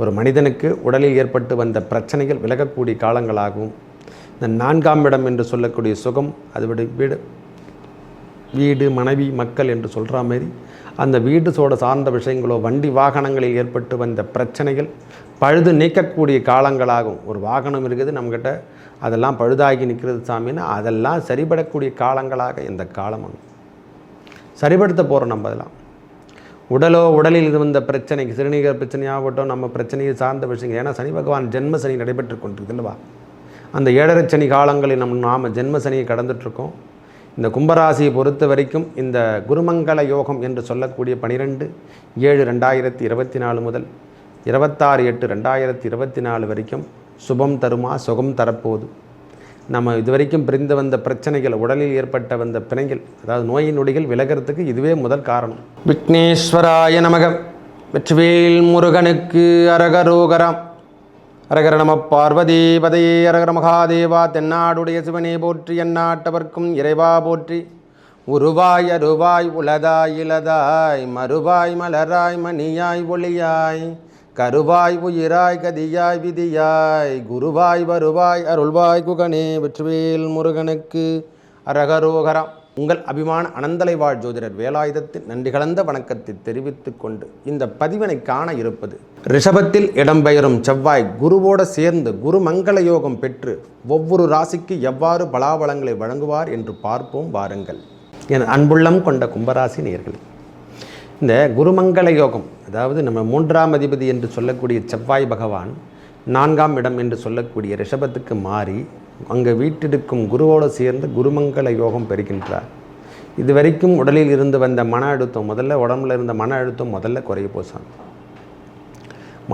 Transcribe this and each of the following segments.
ஒரு மனிதனுக்கு உடலில் ஏற்பட்டு வந்த பிரச்சனைகள் விலகக்கூடிய காலங்களாகவும் இந்த நான்காம் இடம் என்று சொல்லக்கூடிய சுகம் அது வீடு வீடு மனைவி மக்கள் என்று சொல்கிற மாதிரி அந்த வீடு சோட சார்ந்த விஷயங்களோ வண்டி வாகனங்களில் ஏற்பட்டு வந்த பிரச்சனைகள் பழுது நீக்கக்கூடிய காலங்களாகும். ஒரு வாகனம் இருக்குது நம்மக்கிட்ட அதெல்லாம் பழுதாகி நிற்கிறது சாமின்னு அதெல்லாம் சரிபடக்கூடிய காலங்களாக இந்த காலம் சரிபடுத்த போகிறோம் நம்ம அதெல்லாம். உடலோ உடலில் இது வந்த பிரச்சனைக்கு சிறுநீரக பிரச்சனையாகட்டும் நம்ம பிரச்சனையை சார்ந்த விஷயங்கள். ஏன்னா சனி பகவான் ஜென்ம சனி நடைபெற்று கொண்டிருக்கு இல்லவா அந்த ஏழரை சனி காலங்களில் நம் நாம் ஜென்ம சனியை கடந்துட்டுருக்கோம். இந்த கும்பராசியை பொறுத்த வரைக்கும் இந்த குருமங்கல யோகம் என்று சொல்லக்கூடிய பனிரெண்டு ஏழு ரெண்டாயிரத்தி இருபத்தி நாலு முதல் இருபத்தாறு எட்டு ரெண்டாயிரத்தி இருபத்தி நாலு வரைக்கும் சுபம் தருமா சுகம் தரப்போகுது. நம்ம இதுவரைக்கும் பிரிந்து வந்த பிரச்சனைகள் உடலில் ஏற்பட்ட வந்த பிணைகள் அதாவது நோயின் நொடிகள் விலகிறதுக்கு இதுவே முதல் காரணம். விக்னேஸ்வராய நமகம் வெற்றிவேல் முருகனுக்கு அரகரோகரம். அரகர நம பார்வதி பதையே அரகர மகாதேவா தென்னாடுடைய சிவனே போற்றி எந்நாட்டவர்க்கும் இறைவா போற்றி. உருவாய் அருவாய் உலதாய் இலதாய் மறுவாய் மலராய் மணியாய் ஒளியாய். கருவாய் உயிராய் கதியாய் விதியாய் குருவாய் வருவாய் அருள்வாய் குகனே வெற்றிவேல் முருகனுக்கு அரகரோகரம். உங்கள் அபிமான அனந்தலை வாழ் ஜோதிடர் வேலாயுதத்தின் நன்றி கலந்த வணக்கத்தை தெரிவித்துக் கொண்டு இந்த பதிவினை காண இருப்பது ரிஷபத்தில் இடம்பெயரும் செவ்வாய் குருவோடு சேர்ந்து குரு மங்கள யோகம் பெற்று ஒவ்வொரு ராசிக்கு எவ்வாறு பலாபலங்களை வழங்குவார் என்று பார்ப்போம் வாருங்கள். என் அன்புள்ளம் கொண்ட கும்பராசி நேர்களே இந்த குருமங்கள யோகம் அதாவது நம்ம மூன்றாம் அதிபதி என்று சொல்லக்கூடிய செவ்வாய் பகவான் நான்காம் இடம் என்று சொல்லக்கூடிய ரிஷபத்துக்கு மாறி அங்கே வீட்டிருக்கும் குருவோடு சேர்ந்து குருமங்கள யோகம் பெறுகின்றார். இது வரைக்கும் உடலில் இருந்து வந்த மன அழுத்தம் முதல்ல உடம்புல இருந்த மன அழுத்தம் முதல்ல குறைய போசான்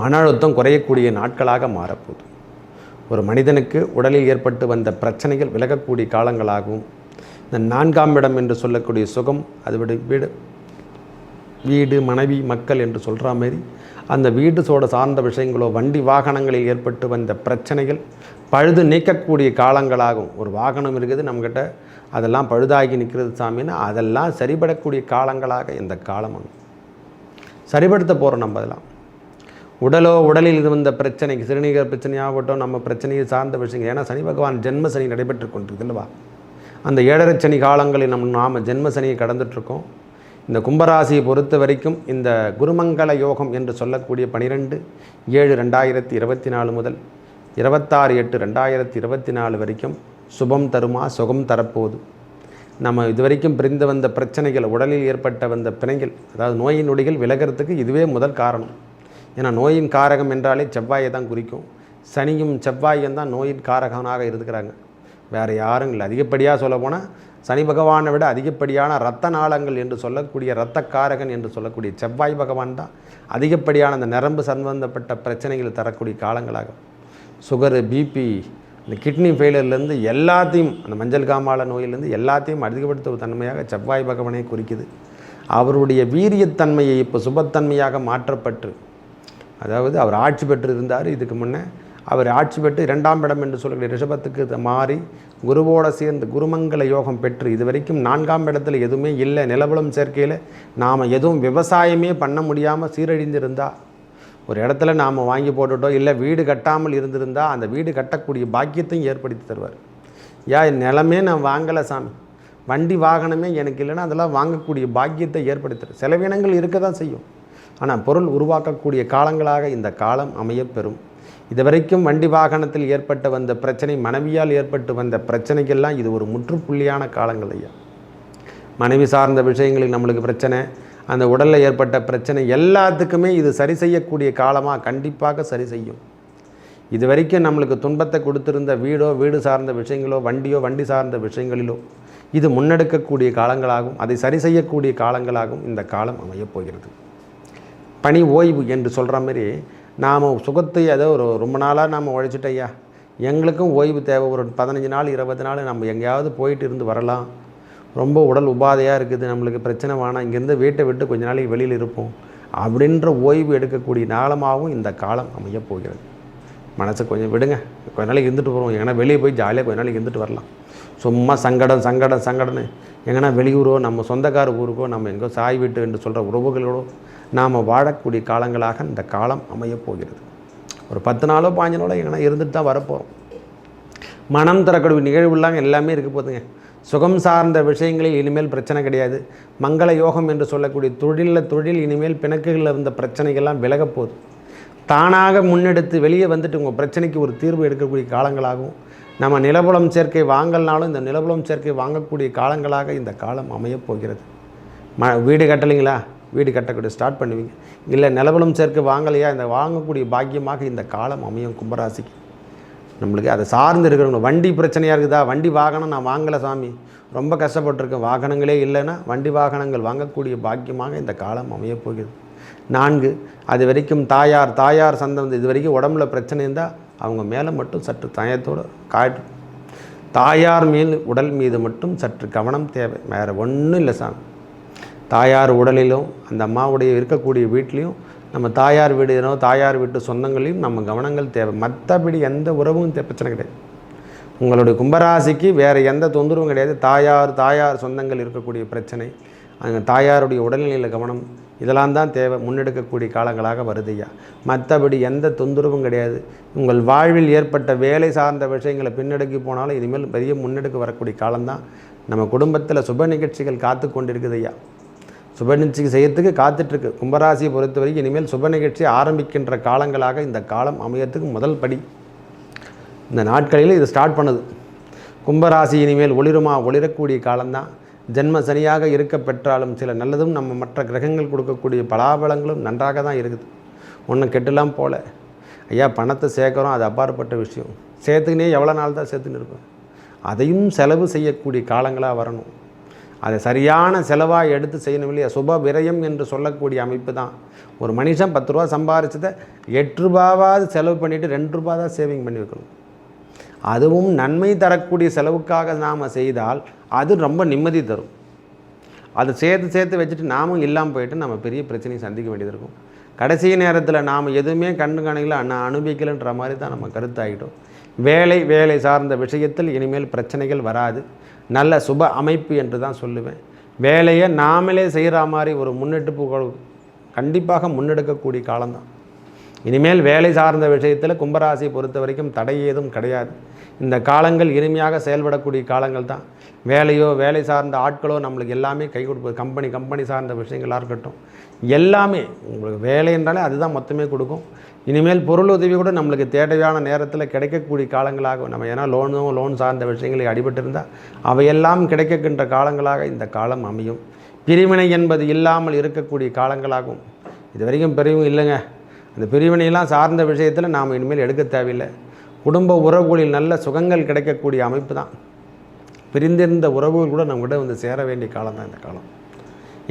மன அழுத்தம் குறையக்கூடிய நாட்களாக மாறப்போகுது. ஒரு மனிதனுக்கு உடலில் ஏற்பட்டு வந்த பிரச்சனைகள் விலகக்கூடிய காலங்களாகவும் இந்த நான்காம் இடம் என்று சொல்லக்கூடிய சுகம் அது விட வீடு மனைவி மக்கள் என்று சொல்கிற மாதிரி அந்த வீட்டுசோட சார்ந்த விஷயங்களோ வண்டி வாகனங்களில் ஏற்பட்டு வந்த பிரச்சனைகள் பழுது நீக்கக்கூடிய காலங்களாகும். ஒரு வாகனம் இருக்குது நம்மக்கிட்ட அதெல்லாம் பழுதாகி நிற்கிறது சாமின்னு அதெல்லாம் சரிபடக்கூடிய காலங்களாக இந்த காலம் சரிபடுத்த போகிறோம் நம்ம அதெல்லாம். உடலோ உடலில் இருந்த பிரச்சனை பிரச்சனைக்கு சிறுநீரக பிரச்சனையாகட்டும் நம்ம பிரச்சனையை சார்ந்த விஷயங்கள். ஏன்னா சனி பகவான் ஜென்ம சனி நடைபெற்று கொண்டிருக்கு அந்த ஏழரை சனி காலங்களில் நம்ம நாம் ஜென்ம சனியை கடந்துட்டுருக்கோம் இந்த கும்பராசியை பொறுத்த வரைக்கும் இந்த குருமங்கள யோகம் என்று சொல்லக்கூடிய பனிரெண்டு ஏழு ரெண்டாயிரத்தி இருபத்தி நாலு முதல் இருபத்தாறு எட்டு ரெண்டாயிரத்தி இருபத்தி நாலு வரைக்கும் சுபம் தருமா சுகம் தரப்போகுது. நம்ம இதுவரைக்கும் பிரிந்து வந்த பிரச்சனைகள் உடலில் ஏற்பட்ட வந்த பிணைகள் அதாவது நோயின் நொடிகள் விலகிறதுக்கு இதுவே முதல் காரணம். ஏன்னா நோயின் காரகம் என்றாலே செவ்வாயை தான் குறிக்கும். சனியும் செவ்வாயும் தான் நோயின் காரகனாக இருக்கிறாங்க. வேறு யாரும் இல்லை. அதிகப்படியாக சொல்ல போனால் சனி பகவானை விட அதிகப்படியான ரத்த நாளங்கள் என்று சொல்லக்கூடிய இரத்த காரகன் என்று சொல்லக்கூடிய செவ்வாய் பகவான் தான் அதிகப்படியான அந்த நரம்பு சம்பந்தப்பட்ட பிரச்சனைகள் தரக்கூடிய காலங்களாகும். சுகரு பிபி இந்த கிட்னி ஃபெயிலியர்லேருந்து எல்லாத்தையும் அந்த மஞ்சள் காமால நோயிலேருந்து எல்லாத்தையும் அதிகப்படுத்தும் தன்மையாக செவ்வாய் பகவானை குறிக்குது. அவருடைய வீரியத்தன்மையை இப்போ சுபத்தன்மையாக மாற்றப்பட்டு அதாவது அவர் ஆட்சி பெற்று இருந்தார். இதுக்கு முன்னே அவர் ஆட்சி பெற்று இரண்டாம் இடம் என்று சொல்லக்கூடிய ரிஷபத்துக்கு மாறி குருவோட சேர்ந்து குருமங்கல யோகம் பெற்று இது வரைக்கும் நான்காம் இடத்துல எதுவுமே இல்லை நிலவலம் சேர்க்கையில் நாம் எதுவும் விவசாயமே பண்ண முடியாமல் சீரழிந்திருந்தா ஒரு இடத்துல நாம் வாங்கி போட்டுட்டோம் இல்லை வீடு கட்டாமல் இருந்திருந்தால் அந்த வீடு கட்டக்கூடிய பாக்கியத்தையும் ஏற்படுத்தி தருவார். யா நிலமே நான் வாங்கலை சாமி. வண்டி வாகனமே எனக்கு இல்லைன்னா அதெல்லாம் வாங்கக்கூடிய பாக்கியத்தை ஏற்படுத்துறது செலவினங்கள் இருக்க தான் செய்யும். ஆனால் பொருள் உருவாக்கக்கூடிய காலங்களாக இந்த காலம் அமையப்பெறும் இதுவரைக்கும் வண்டி வாகனத்தில் ஏற்பட்ட வந்த பிரச்சனை மனைவியால் ஏற்பட்டு வந்த பிரச்சனைக்கெல்லாம் இது ஒரு முற்றுப்புள்ளியான காலங்கள் ஐயா. மனைவி சார்ந்த விஷயங்களில் நம்மளுக்கு பிரச்சனை அந்த உடலில் ஏற்பட்ட பிரச்சனை எல்லாத்துக்குமே இது சரி செய்யக்கூடிய காலமாக கண்டிப்பாக சரி செய்யும். இது வரைக்கும் நம்மளுக்கு துன்பத்தை கொடுத்திருந்த வீடோ வீடு சார்ந்த விஷயங்களோ வண்டியோ வண்டி சார்ந்த விஷயங்களிலோ இது முன்னெடுக்கக்கூடிய காலங்களாகும் அதை சரி செய்யக்கூடிய காலங்களாகும் இந்த காலம் அமையப் போகிறது. பணி ஓய்வு என்று சொல்கிற மாதிரி நாம் சுகத்தை ஏதோ ஒரு ரொம்ப நாளாக நாம் உழைச்சிட்டு ஐயா எங்களுக்கும் ஓய்வு தேவை. ஒரு பதினஞ்சு நாள் இருபது நாள் நம்ம எங்கேயாவது போயிட்டு இருந்து வரலாம். ரொம்ப உடல் உபாதையாக இருக்குது. நம்மளுக்கு பிரச்சனை வேணாம். இங்கேருந்து வீட்டை விட்டு கொஞ்ச நாளைக்கு வெளியில் இருப்போம். அப்படின்ற ஓய்வு எடுக்கக்கூடிய நாளமாகவும் இந்த காலம் அமையப் போகிறது. மனசை கொஞ்சம் விடுங்க. கொஞ்ச நாளைக்கு இருந்துட்டு போகிறோம் எங்கன்னா வெளியே போய் ஜாலியாக கொஞ்ச நாளைக்கு இருந்துட்டு வரலாம். சும்மா சங்கடம் சங்கடம் சங்கடம்னு. எங்கன்னா வெளியூரோ நம்ம சொந்தக்கார ஊருக்கோ நம்ம எங்கோ சாய் வீட்டு என்று சொல்கிற உறவுகளோடோ நாம் வாழக்கூடிய காலங்களாக இந்த காலம் அமையப் போகிறது. ஒரு பத்து நாளோ பாஞ்சு நாளோ எங்கன்னா இருந்துட்டு தான் வரப்போகிறோம் மனம் தரக்கூடிய நிகழ்வுலாம் எல்லாமே இருக்க போதுங்க சுகம் சார்ந்த விஷயங்களில் இனிமேல் பிரச்சனை கிடையாது. மங்கள யோகம் என்று சொல்லக்கூடிய தொழிலில் தொழில் இனிமேல் பிணக்குகளில் இருந்த பிரச்சனைகள்லாம் விலகப்போகுது தானாக முன்னெடுத்து வெளியே வந்துட்டு உங்கள் பிரச்சனைக்கு ஒரு தீர்வு எடுக்கக்கூடிய காலங்களாகவும் நம்ம நிலபுலம் சேர்க்கை வாங்கலனாலும் இந்த நிலபுலம் சேர்க்கை வாங்கக்கூடிய காலங்களாக இந்த காலம் அமையப் போகிறது. ம வீடு கட்டலைங்களா? வீடு கட்டக்கூடிய ஸ்டார்ட் பண்ணுவீங்க. இல்லை நிலபுலம் சேர்க்கை வாங்கலையா? இந்த வாங்கக்கூடிய பாக்கியமாக இந்த காலம் அமையும் கும்பராசிக்கு. நம்மளுக்கு அதை சார்ந்து இருக்கிறவங்க வண்டி பிரச்சனையாக இருக்குதா? வண்டி வாகனம் நான் வாங்கலை சாமி. ரொம்ப கஷ்டப்பட்டிருக்கேன். வாகனங்களே இல்லைன்னா வண்டி வாகனங்கள் வாங்கக்கூடிய பாக்கியமாக இந்த காலம் அமையப் போகிறது. நான்கு. அது வரைக்கும் தாயார் தாயார் சந்தம் இது வரைக்கும் உடம்புல பிரச்சனை இருந்தால் அவங்க மேலே மட்டும் சற்று தயத்தோடு காட்டு. தாயார் மேல் உடல் மீது மட்டும் சற்று கவனம் தேவை. வேறு ஒன்றும் இல்லை சாமி. தாயார் உடலிலும் அந்த அம்மாவுடைய இருக்கக்கூடிய வீட்லேயும் நம்ம தாயார் வீடுனோ தாயார் வீட்டு சொந்தங்களையும் நம்ம கவனங்கள் தேவை. மற்றபடி எந்த உறவும் பிரச்சனை கிடையாது. உங்களுடைய கும்பராசிக்கு வேறு எந்த தொந்தரவும் கிடையாது. தாயார் தாயார் சொந்தங்கள் இருக்கக்கூடிய பிரச்சனை. அங்கே தாயாருடைய உடல்நிலையில் கவனம் இதெல்லாம் தான் தேவை. முன்னெடுக்கக்கூடிய காலங்களாக வருதுயா மற்றபடி எந்த தொந்தரவும் கிடையாது. உங்கள் வாழ்வில் ஏற்பட்ட வேலை சார்ந்த விஷயங்களை பின்னெடுக்கி போனாலும் இனிமேல் பெரிய முன்னெடுக்க வரக்கூடிய காலம்தான் நம்ம குடும்பத்தில் சுப நிகழ்ச்சிகள் காத்து கொண்டிருக்குது ஐயா. சுப நிகழ்ச்சி செய்யறதுக்கு காத்துட்ருக்கு. கும்பராசியை பொறுத்த வரைக்கும் இனிமேல் சுப நிகழ்ச்சி ஆரம்பிக்கின்ற காலங்களாக இந்த காலம் அமையறதுக்கு முதல் படி. இந்த நாட்களில் இது ஸ்டார்ட் பண்ணுது. கும்பராசி இனிமேல் ஒளிருமா ஒளிரக்கூடிய காலம்தான் ஜென்ம சனியாக இருக்க பெற்றாலும் சில நல்லதும் நம்ம மற்ற கிரகங்கள் கொடுக்கக்கூடிய பலாபலங்களும் நன்றாக தான் இருக்குது. ஒன்றும் கெட்டுலாம் போல. ஐயா பணத்தை சேர்க்குறோம் அது அப்பாற்பட்ட விஷயம். சேர்த்துக்கினே எவ்வளோ நாள் தான் சேர்த்துன்னு இருப்பேன். அதையும் செலவு செய்யக்கூடிய காலங்களாக வரணும். அதை சரியான செலவாக எடுத்து செய்யணும் இல்லையா? சுப விரயம் என்று சொல்லக்கூடிய அமைப்பு தான். ஒரு மனுஷன் பத்து ரூபா சம்பாரிச்சதை எட்டு ரூபாவாவது செலவு பண்ணிவிட்டு ரெண்டு ரூபா தான் சேவிங் பண்ணி வைக்கணும். அதுவும் நன்மை தரக்கூடிய செலவுக்காக நாம் செய்தால் அது ரொம்ப நிம்மதி தரும். அதை சேர்த்து சேர்த்து வச்சுட்டு நாமும் இல்லாமல் போயிட்டு நம்ம பெரிய பிரச்சனையை சந்திக்க வேண்டியது இருக்கும். கடைசி நேரத்தில் நாம் எதுவுமே கண்டு காணிக்கல நான் அனுபவிக்கலைன்ற மாதிரி தான் நம்ம கருத்தாகிட்டோம் வேலை வேலை சார்ந்த விஷயத்தில் இனிமேல் பிரச்சனைகள் வராது. நல்ல சுப அமைப்பு என்று தான் சொல்லுவேன். வேலையை நாமளே செய்கிற மாதிரி ஒரு முன்னெடுப்பு கண்டிப்பாக முன்னெடுக்கக்கூடிய காலம்தான். இனிமேல் வேலை சார்ந்த விஷயத்தில் கும்பராசியை பொறுத்த வரைக்கும் தடை ஏதும் கிடையாது. இந்த காலங்கள் இனிமையாக செயல்படக்கூடிய காலங்கள் தான். வேலையோ வேலை சார்ந்த ஆட்களோ நம்மளுக்கு எல்லாமே கை கொடுப்பது. கம்பெனி கம்பெனி சார்ந்த விஷயங்களாக இருக்கட்டும். எல்லாமே உங்களுக்கு வேலை என்றாலே அதுதான் மொத்தமே கொடுக்கும். இனிமேல் பொருள் உதவி கூட நம்மளுக்கு தேவையான நேரத்தில் கிடைக்கக்கூடிய காலங்களாக நம்ம ஏன்னா லோனோ லோன் சார்ந்த விஷயங்களை அடிபட்டிருந்தால் அவையெல்லாம் கிடைக்கின்ற காலங்களாக இந்த காலம் அமையும். பிரிவினை என்பது இல்லாமல் இருக்கக்கூடிய காலங்களாகும். இது வரைக்கும் பெரியவங்க இல்லைங்க. இந்த பிரிவினையெல்லாம் சார்ந்த விஷயத்தில் நாம் இனிமேல் எடுக்க தேவையில்லை. குடும்ப உறவுகளில் நல்ல சுகங்கள் கிடைக்கக்கூடிய அமைப்பு தான். பிரிந்திருந்த உறவுகள் கூட நம்மகிட்ட வந்து சேர வேண்டிய காலம் தான் இந்த காலம்.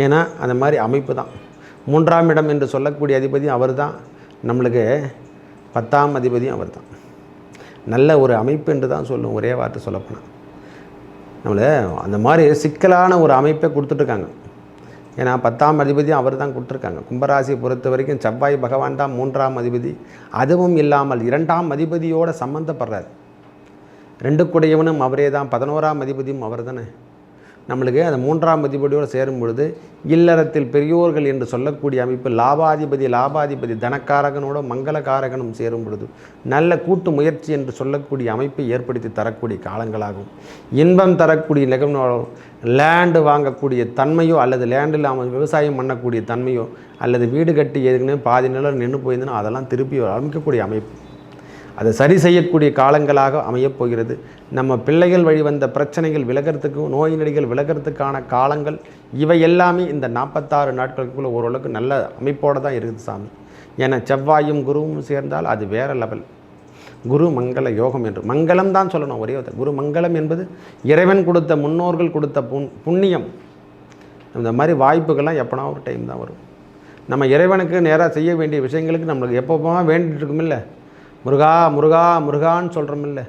ஏன்னா அந்த மாதிரி அமைப்பு தான். மூன்றாம் இடம் என்று சொல்லக்கூடிய அதிபதியும் அவர் தான். நம்மளுக்கு பத்தாம் அதிபதியும் அவர் தான். நல்ல ஒரு அமைப்பு என்று தான் சொல்லும் ஒரே வார்த்தை சொல்லப்போனால் நம்மளை அந்த மாதிரி சிக்கலான ஒரு அமைப்பை கொடுத்துட்ருக்காங்க ஏன்னா பத்தாம் அதிபதி அவர் தான் கொடுத்துருக்காங்க. கும்பராசியை பொறுத்த வரைக்கும் செவ்வாய் பகவான் தான் மூன்றாம் அதிபதி. அதுவும் இல்லாமல் இரண்டாம் அதிபதியோடு சம்மந்தப்படுறார் ரெண்டு குடையவனும் அவரே தான் பதினோராம் அதிபதியும் அவர் தானே. நம்மளுக்கு அந்த மூன்றாம் அதிபதியோடு சேரும் பொழுது இல்லறத்தில் பெரியோர்கள் என்று சொல்லக்கூடிய அமைப்பு லாபாதிபதி லாபாதிபதி தனக்காரகனோட மங்களகாரகனும் சேரும் பொழுது நல்ல கூட்டு முயற்சி என்று சொல்லக்கூடிய அமைப்பை ஏற்படுத்தி தரக்கூடிய காலங்களாகும். இன்பம் தரக்கூடிய நிகழ்வு லேண்டு வாங்கக்கூடிய தன்மையோ அல்லது லேண்டில் அவன் விவசாயம் பண்ணக்கூடிய தன்மையோ அல்லது வீடு கட்டி ஏற்கனவே பாதி நிலம் நின்று போயிருந்தனா அதெல்லாம் திருப்பி அமைக்கக்கூடிய அமைப்பு. அதை சரி செய்யக்கூடிய காலங்களாக அமையப் போகிறது நம்ம பிள்ளைகள் வழி வந்த பிரச்சனைகள் விலகிறதுக்கும் நோய் நடிகள் விலகிறதுக்கான காலங்கள் இவை எல்லாமே இந்த நாற்பத்தாறு நாட்களுக்குள்ளே ஓரளவுக்கு நல்ல அமைப்போடு தான் இருக்குது சாமி. ஏன்னா செவ்வாயும் குருவும் சேர்ந்தால் அது வேற லெவல். குரு மங்கள யோகம் என்று. மங்களம் தான் சொல்லணும் ஒரே ஒருத்தர் குரு மங்களம் என்பது இறைவன் கொடுத்த முன்னோர்கள் கொடுத்த புண் புண்ணியம். இந்த மாதிரி வாய்ப்புகள்லாம் எப்போனா ஒரு டைம் தான் வரும். நம்ம இறைவனுக்கு நேராக செய்ய வேண்டிய விஷயங்களுக்கு நம்மளுக்கு எப்பப்போ வேண்டிட்டு இருக்குமில்ல. முருகா முருகா முருகான்னு சொல்கிறோமில்ல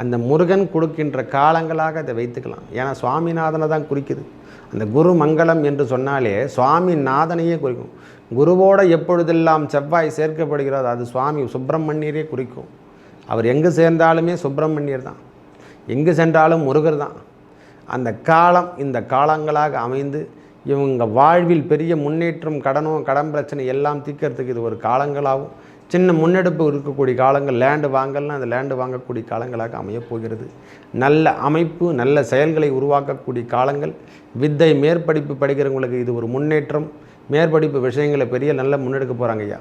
அந்த முருகன் கொடுக்கின்ற காலங்களாக அதை வைத்துக்கலாம். ஏன்னா சுவாமிநாதனை தான் குறிக்குது. அந்த குரு மங்களம் என்று சொன்னாலே சுவாமிநாதனையே குறிக்கும். குருவோட எப்பொழுதெல்லாம் செவ்வாய் சேர்க்கப்படுகிறதோ அது சுவாமி சுப்பிரமணியரே குறிக்கும். அவர் எங்கு சேர்ந்தாலுமே சுப்பிரமணியர் தான். எங்கு சென்றாலும் முருகர் தான். அந்த காலம் இந்த காலங்களாக அமைந்து இவங்க வாழ்வில் பெரிய முன்னேற்றம் கடனும் கடன் பிரச்சனை எல்லாம் தீர்க்கறதுக்கு இது ஒரு காலங்களாகவும் சின்ன முன்னெடுப்பு இருக்கக்கூடிய காலங்கள் லேண்டு வாங்கலாம் அந்த லேண்டு வாங்கக்கூடிய காலங்களாக அமையப் போகிறது. நல்ல அமைப்பு நல்ல செயல்களை உருவாக்கக்கூடிய காலங்கள். வித்தை மேற்படிப்பு படிக்கிறவங்களுக்கு இது ஒரு முன்னேற்றம். மேற்படிப்பு விஷயங்களை பெரிய நல்ல முன்னெடுக்க போகிறாங்க ஐயா.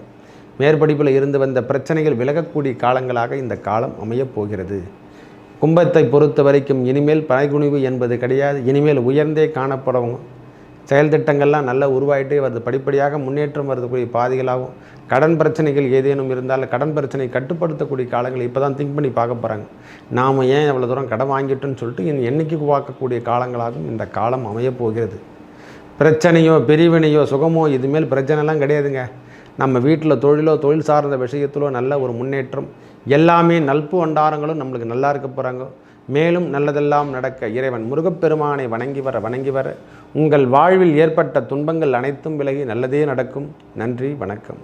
மேற்படிப்பில் இருந்து வந்த பிரச்சனைகள் விலகக்கூடிய காலங்களாக இந்த காலம் அமையப் போகிறது. கும்பத்தை பொறுத்த வரைக்கும் இனிமேல் பனைகுனிவு என்பது கிடையாது. இனிமேல் உயர்ந்தே காணப்படவும் செயல் திட்டங்கள்லாம் நல்லா உருவாயிட்டே வருது. படிப்படியாக முன்னேற்றம் வரக்கூடிய பாதைகளாகவும் கடன் பிரச்சனைகள் ஏதேனும் இருந்தாலும் கடன் பிரச்சனை கட்டுப்படுத்தக்கூடிய காலங்கள் இப்போ தான் திங்க் பண்ணி பார்க்க போகிறாங்க நாம் ஏன் எவ்வளோ தூரம் கடன் வாங்கிட்டோன்னு சொல்லிட்டு இன் எண்ணிக்கை உருவாக்கக்கூடிய காலங்களாகவும் இந்த காலம் அமையப் போகிறது. பிரச்சனையோ பிரிவினையோ சுகமோ இதுமேல் பிரச்சனைலாம் கிடையாதுங்க. நம்ம வீட்டில் தொழிலோ தொழில் சார்ந்த விஷயத்திலோ நல்ல ஒரு முன்னேற்றம் எல்லாமே நல்பு வண்டாரங்களும் நம்மளுக்கு நல்லா இருக்க போகிறாங்க மேலும் நல்லதெல்லாம் நடக்க இறைவன் முருகப்பெருமானை வணங்கி வர வணங்கி வர உங்கள் வாழ்வில் ஏற்பட்ட துன்பங்கள் அனைத்தும் விலகி நல்லதே நடக்கும். நன்றி வணக்கம்.